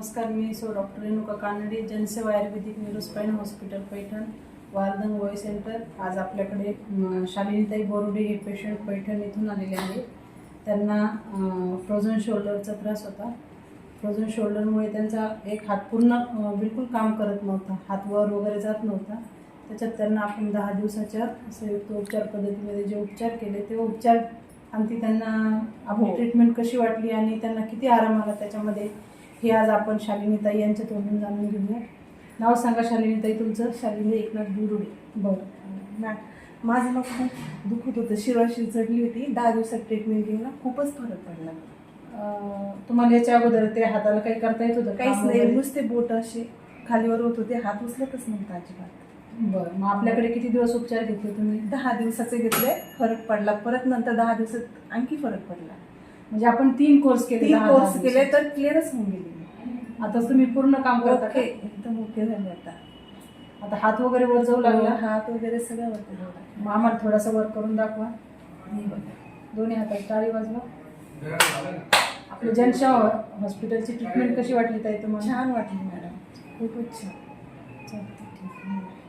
नमस्कार मी सो डॉक्टर रेणुका कानडे जनसेवा आयुर्वेदिक न्यूरोस्पाईन हॉस्पिटल पैठण वालदंग वय सेंटर. आज आपल्याकडे शालिनीताई बोरुडे हे पेशंट पैठण इथून आलेले आहे त्यांना फ्रोझन शोल्डरचा त्रास होता. फ्रोझन शोल्डरमुळे त्यांचा एक हात पूर्ण बिलकुल काम करत नव्हता. हात वर वगैरे जात नव्हता. त्याच्यात त्यांना आपण दहा दिवसाच्या संयुक्त उपचार पद्धतीमध्ये जे उपचार केले ते उपचार आणखी त्यांना आपली हो. ट्रीटमेंट कशी वाटली आणि त्यांना किती आराम आला त्याच्यामध्ये हे आज आपण शालिनीताई यांच्या तोंडून जाणून घेऊया. नाव सांगा शालिनीताई तुमचं. शालिनी एकनाथ बुरुडे बरं. मॅ माझं मग खूप दुखत होतं. शिरवाशी चढली होती. दहा दिवसात ट्रीटमेंट घेऊन ना खूपच फरक पडला. तुम्हाला याच्या अगोदर ते हाताला काही करता येत होतं? काहीच नाही? नुसते बोट असे खालीवर होत होते. हात उचलतच नव्हता अजिबात. बरं. मग आपल्याकडे किती दिवस उपचार घेतले तुम्ही? दहा दिवसाचे घेतले. फरक पडला. परत नंतर दहा दिवसात आणखी फरक पडला. म्हणजे आपण तीन कोर्स केले तीन कोर्स केले. तर क्लिअरच होऊन गेली. आता तुम्ही पूर्ण काम करता ओके का? एकदम ओके झाले आता. आता हात वगैरे वर जाऊ लागला? हात वगैरे सगळं लागलं. मग आम्हाला थोडासा वर करून दाखवा. हे. दोन्ही हातात टाळी वाजवा. आपलं जनशा हॉस्पिटलची ट्रीटमेंट कशी वाटली ताई तुम्हाला? छान वाटली मॅडम. खूपच छान. चालतंय, ठीक आहे.